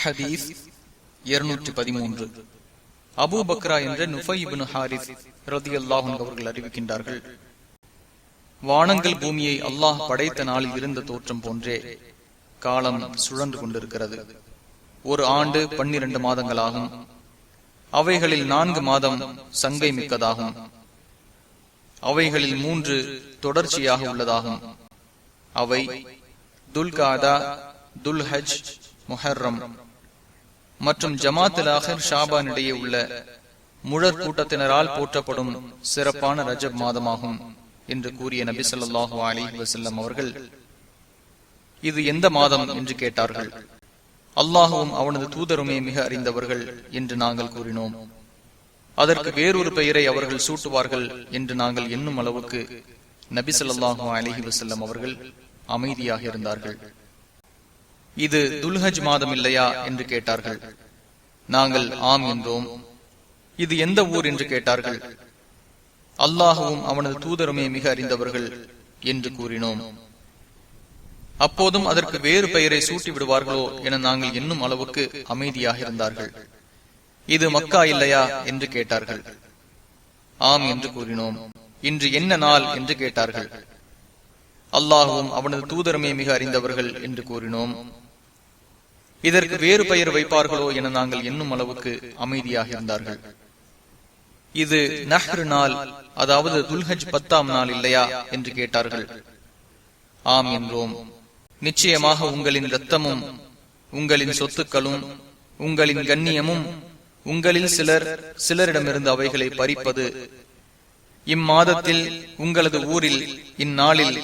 ஹதீஸ் இருநூற்றி பதிமூன்று. அபு பக்ரா என்ற நுஃபைபின் ஹாரிஸ் ரதி அல்லாஹன் அவர்கள் அறிவிக்கின்றார்கள் வானங்கள் பூமியை அல்லாஹ் படைத்த நாளில் இருந்த தோற்றம் போன்றே காலம் சுழன்று கொண்டிருக்கிறது. ஒரு ஆண்டு பன்னிரண்டு மாதங்களாகும். அவைகளில் நான்கு மாதம் சங்கை மிக்கதாகும். அவைகளில் மூன்று தொடர்ச்சியாக உள்ளதாகும். அவை துல்காதா துல்ஹஜ் முஹர்ரம் மற்றும் ஜமாத்தில் ஆஹிர் ஷாபான் இடையே உள்ள முழற் கூட்டத்தினரால் போற்றப்படும் சிறப்பான ரஜப் மாதமாகும் என்று கூறிய நபி சொல்லாஹு அலி வசல்லம் அவர்கள் இது எந்த மாதம்? என்று கேட்டார்கள். அல்லாஹுவும் அவனது தூதருமே மிக அறிந்தவர்கள் என்று நாங்கள் கூறினோம். அதற்கு வேறொரு பெயரை அவர்கள் சூட்டுவார்கள் என்று நாங்கள் எண்ணும் அளவுக்கு நபி சொல்லாஹு அலிஹி வசல்லம் அவர்கள் அமைதியாக இருந்தார்கள். இது துல்ஹஜ் மாதம் இல்லையா என்று கேட்டார்கள். நாங்கள் ஆம் என்றோம். இது எந்த ஊர் என்று கேட்டார்கள். அல்லாஹுவும் அவனது தூதருமே மிக அறிந்தவர்கள் என்று கூறினோம். அப்போதும் அதற்கு வேறு பெயரை சூட்டி விடுவார்களோ என நாங்கள் என்னும் அளவுக்கு அமைதியாக இருந்தார்கள். இது மக்கா இல்லையா என்று கேட்டார்கள். ஆம் என்று கூறினோம். இன்று என்ன நாள் என்று கேட்டார்கள். அல்லாஹுவும் அவனது தூதருமே மிக அறிந்தவர்கள் என்று கூறினோம். இதற்கு வேறு பெயர் வைப்பார்களோ என நாங்கள் என்னும் அளவுக்கு அமைதியாக இருந்தார்கள். இது நஹ்ரு நாள் அதாவது துல்ஹஜ் பத்தாம் நாள் இல்லையா என்று கேட்டார்கள். ஆம் என்றோம். நிச்சயமாக உங்களின் இரத்தமும் உங்களின் சொத்துக்களும் உங்களின் கண்ணியமும் உங்களில் சிலர் சிலரிடமிருந்து அவைகளை பறிப்பது இம்மாதத்தில் உங்களது ஊரில் இந்நாளில்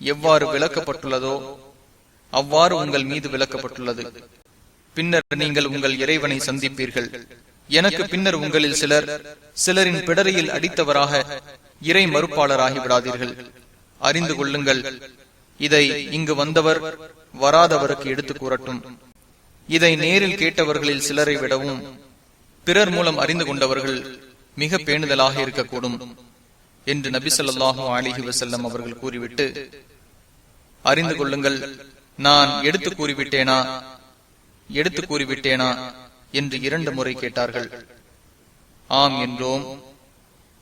எவ்வாறு விளக்கப்பட்டுள்ளதோ அவ்வாறு உங்கள் மீது விளக்கப்பட்டுள்ளது பின்னர் நீங்கள் உங்கள் இறைவனை சந்திப்பீர்கள். எனக்கு பின்னர் உங்களில் சிலர் சிலரின் பிடரையில் அடித்தவராக இறை மறுப்பாளராகி விடாதீர்கள். அறிந்து கொள்ளுங்கள் இதை இங்கு வந்தவர் வராதவருக்கு எடுத்து கூறட்டும். இதை நேரில் கேட்டவர்களில் சிலரை விடவும் பிறர் மூலம் அறிந்து கொண்டவர்கள் மிக பேணுதலாக இருக்கக்கூடும் என்று நபி சொல்லாஹு அலிஹி வசல்லம் அவர்கள் கூறிவிட்டு அறிந்து கொள்ளுங்கள் நான் எடுத்து கூறிவிட்டேனா? எடுத்து கூறிவிட்டேனா? என்று இரண்டு முறை கேட்டார்கள். ஆம் என்றோம்.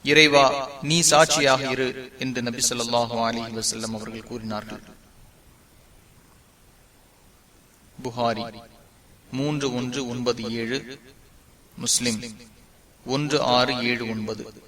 இறைவா நீ சாட்சியாக இரு என்று நபி சொல்லாஹு அலி வசல்லம் அவர்கள் கூறினார்கள். புகாரி மூன்று ஒன்று ஒன்பது ஏழு முஸ்லிம் ஒன்று ஆறு ஏழு ஒன்பது.